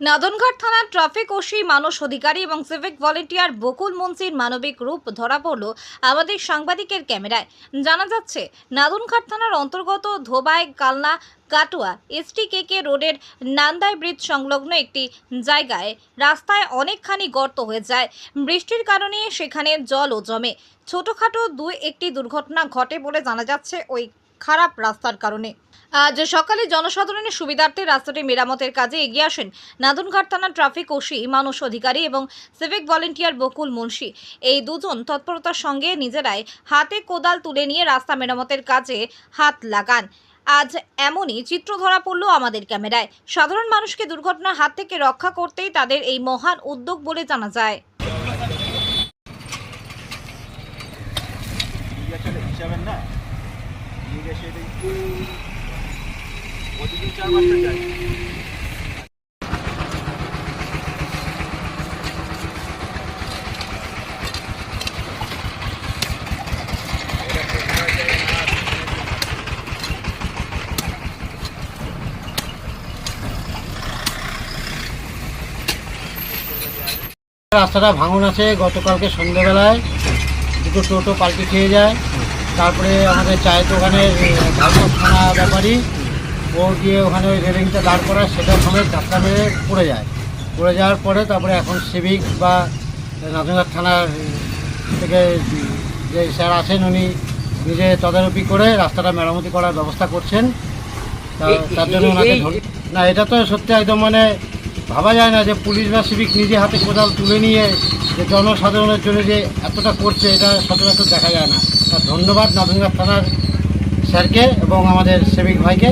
নাদনঘাট থানার traffic OC মানস অধিকারী এবং civic volunteer বকুল মুন্সির মানবিক রূপ ধরা পড়ল আমাদের সাংবাদিকের ক্যামেরায়। জানা যাচ্ছে, নাদনঘাট থানার অন্তর্গত ধোবায় কালনা, কাটুয়া এসটি কেকে রোডের নান্দাই ব্রিজ সংলগ্ন একটি জায়গায় রাস্তায় অনেকখানি গর্ত হয়ে যায়। বৃষ্টির কারণে সেখানে জলও জমে। ছোটোখাটো দুই একটি দুর্ঘটনা ঘটে বলে জানা যাচ্ছে, ওই খারাপ রাস্তার কারণে। আজ সকালে জনসাধারণের সুবিধার্থে রাস্তাটি মেরামতের কাজে এগিয়ে আসেন নাদনঘাট থানার ট্রাফিক ওসি মানুষ অধিকারী এবং সিভিক ভলেন্টিয়ার বকুল মুন্সি। এই দুজন তৎপরতার সঙ্গে নিজেরাই হাতে কোদাল তুলে নিয়ে রাস্তা মেরামতের কাজে হাত লাগান। আজ এমনই চিত্র ধরা পড়ল আমাদের ক্যামেরায়। সাধারণ মানুষকে দুর্ঘটনার হাত থেকে রক্ষা করতেই তাদের এই মহান উদ্যোগ বলে জানা যায়। হিসাবের না? জিজ্ঞাসা রাস্তাটা ভাঙন আছে, গতকালকে সন্ধ্যেবেলায় দুটো টোটো পাল্টে খেয়ে যায়। তারপরে আমাদের চায়ের দোকানের থানা ব্যাপারী ও গিয়ে ওখানে ওই রেলিংটা দাঁড় করা সেটা সমেত ধাক্কা মেরে পড়ে যায়। পড়ে যাওয়ার পরে তারপরে এখন সিভিক বা নাজনঘাট থানার থেকে যে স্যার আছেন উনি নিজে তদারকি করে রাস্তাটা মেরামতি করার ব্যবস্থা করছেন। তার জন্য ওনাকে না এটা তো সত্যি একদম মানে ভাবা যায় না যে পুলিশ বা সিভিক নিজে হাতে কোদাল তুলে নিয়ে যে জনসাধারণের জন্য যে এতটা করছে এটা সচরাচর দেখা যায় না। তার ধন্যবাদ নাদনঘাট থানার স্যারকে এবং আমাদের সিভিক ভাইকে।